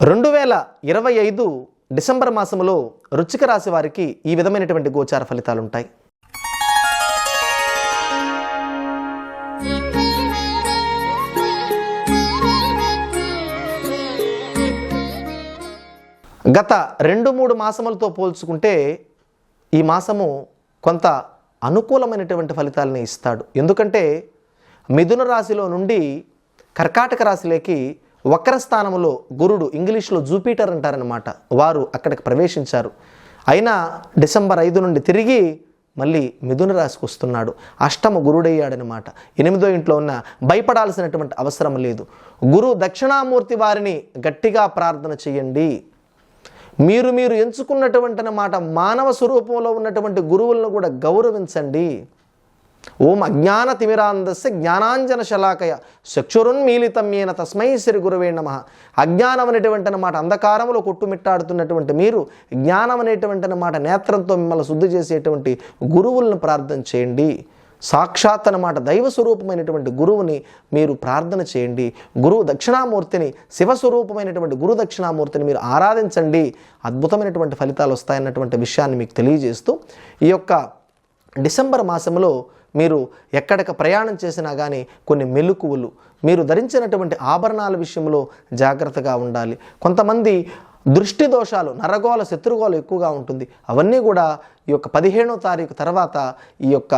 రెండు వేల ఇరవై ఐదు డిసెంబర్ మాసములో రుచిక రాశి వారికి ఈ విధమైనటువంటి గోచార ఫలితాలు ఉంటాయి గత రెండు మూడు మాసములతో పోల్చుకుంటే ఈ మాసము కొంత అనుకూలమైనటువంటి ఫలితాలని ఇస్తాడు. ఎందుకంటే మిథున రాశిలో నుండి కర్కాటక రాశిలోకి వక్ర స్థానంలో గురుడు ఇంగ్లీష్లో జూపిటర్ అంటారనమాట వారు అక్కడికి ప్రవేశించారు. అయినా డిసెంబర్ ఐదు నుండి తిరిగి మళ్ళీ మిథున రాశికి వస్తున్నాడు. అష్టమ గురుడయ్యాడనమాట ఎనిమిదో ఇంట్లో ఉన్న భయపడాల్సినటువంటి అవసరం లేదు. గురు దక్షిణామూర్తి వారిని గట్టిగా ప్రార్థన చేయండి మీరు మీరు ఎంచుకున్నటువంటి అన్నమాట మానవ స్వరూపంలో ఉన్నటువంటి గురువులను కూడా గౌరవించండి. ఓం అజ్ఞాన తిమిరాంధస్య జ్ఞానాంజన శలాకయ చక్షురున్మీలితమ్యేన తస్మై శ్రీ గురువే నమ. అజ్ఞానం అనేటువంటి అన్నమాట అంధకారంలో కొట్టుమిట్టాడుతున్నటువంటి మీరు జ్ఞానం అనేటువంటి అన్నమాట నేత్రంతో మిమ్మల్ని శుద్ధి చేసేటువంటి గురువులను ప్రార్థన చేయండి. సాక్షాత్ అన్నమాట దైవ స్వరూపమైనటువంటి గురువుని మీరు ప్రార్థన చేయండి. గురువు దక్షిణామూర్తిని శివస్వరూపమైనటువంటి గురు దక్షిణామూర్తిని మీరు ఆరాధించండి. అద్భుతమైనటువంటి ఫలితాలు వస్తాయన్నటువంటి విషయాన్ని మీకు తెలియజేస్తూ ఈ యొక్క డిసెంబర్ మాసంలో మీరు ఎక్కడికి ప్రయాణం చేసినా కానీ కొన్ని మెలుకువలు మీరు ధరించినటువంటి ఆభరణాల విషయంలో జాగ్రత్తగా ఉండాలి. కొంతమంది దృష్టి దోషాలు నరగోళ శత్రుగోలు ఎక్కువగా ఉంటుంది. అవన్నీ కూడా ఈ యొక్క పదిహేనో తారీఖు తర్వాత ఈ యొక్క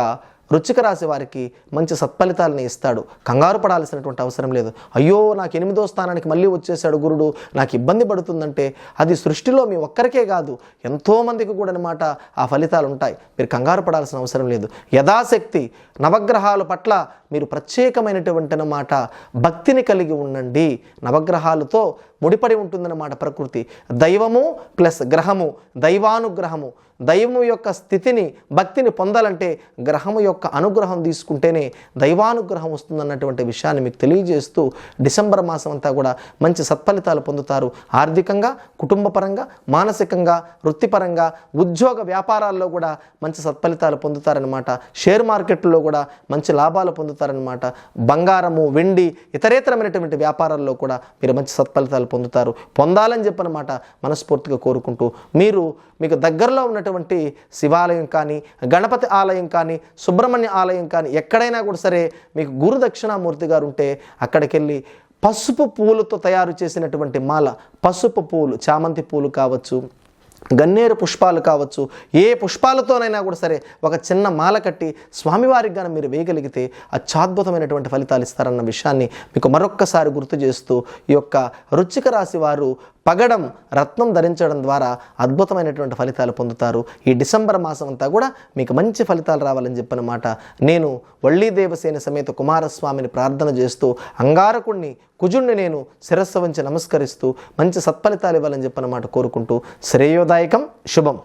వృచ్చిక రాశి వారికి మంచి సత్ఫలితాలని ఇస్తాడు. కంగారు పడాల్సినటువంటి అవసరం లేదు. అయ్యో నాకు ఎనిమిదో స్థానానికి మళ్ళీ వచ్చేసాడు గురుడు నాకు ఇబ్బంది పడుతుందంటే అది సృష్టిలో మీ ఒక్కరికే కాదు ఎంతోమందికి కూడా అనమాట ఆ ఫలితాలు ఉంటాయి. మీరు కంగారు పడాల్సిన అవసరం లేదు. యథాశక్తి నవగ్రహాల పట్ల మీరు ప్రత్యేకమైనటువంటి అన్నమాట భక్తిని కలిగి ఉండండి. నవగ్రహాలతో ముడిపడి ఉంటుందన్నమాట ప్రకృతి. దైవము ప్లస్ గ్రహము దైవానుగ్రహము. దైవము యొక్క స్థితిని భక్తిని పొందాలంటే గ్రహము యొక్క అనుగ్రహం తీసుకుంటేనే దైవానుగ్రహం వస్తుందన్నటువంటి విషయాన్ని మీకు తెలియజేస్తూ డిసెంబర్ మాసం అంతా కూడా మంచి సత్ఫలితాలు పొందుతారు. ఆర్థికంగా కుటుంబపరంగా మానసికంగా వృత్తిపరంగా ఉద్యోగ వ్యాపారాల్లో కూడా మంచి సత్ఫలితాలు పొందుతారనమాట షేర్ మార్కెట్లో కూడా మంచి లాభాలు పొందుతారనమాట బంగారము వెండి ఇతరేతరమైనటువంటి వ్యాపారాల్లో కూడా మీరు మంచి సత్ఫలితాలు పొందుతారు. పొందాలని చెప్పనమాట మనస్ఫూర్తిగా కోరుకుంటూ మీరు మీకు దగ్గరలో ఉన్నటువంటి శివాలయం కానీ గణపతి ఆలయం కానీ సుబ్రహ్మణ్య ఆలయం కానీ ఎక్కడైనా కూడా సరే మీకు గురు దక్షిణామూర్తి గారు ఉంటే అక్కడికి వెళ్ళి పసుపు పూలతో తయారు చేసినటువంటి మాల పసుపు పూలు చామంతి పూలు కావచ్చు. గన్నేరు పుష్పాలు కావచ్చు ఏ పుష్పాలతోనైనా కూడా సరే ఒక చిన్న మాల కట్టి స్వామివారికి గాను మీరు వేయగలిగితే అత్యద్భుతమైనటువంటి ఫలితాలు ఇస్తారన్న విషయాన్ని మీకు మరొక్కసారి గుర్తు చేస్తూ ఈ యొక్క రుచిక రాశి వారు పగడం రత్నం ధరించడం ద్వారా అద్భుతమైనటువంటి ఫలితాలు పొందుతారు. ఈ డిసెంబర్ మాసం అంతా కూడా మీకు మంచి ఫలితాలు రావాలని చెప్పనమాట నేను వళ్ళీ దేవసేన సమేత కుమారస్వామిని ప్రార్థన చేస్తూ అంగారకుణ్ణి కుజుణ్ణి నేను శిరస్సు వంచి నమస్కరిస్తూ మంచి సత్ఫలితాలు ఇవ్వాలని చెప్పనమాట కోరుకుంటూ శ్రేయోదాయకం శుభం.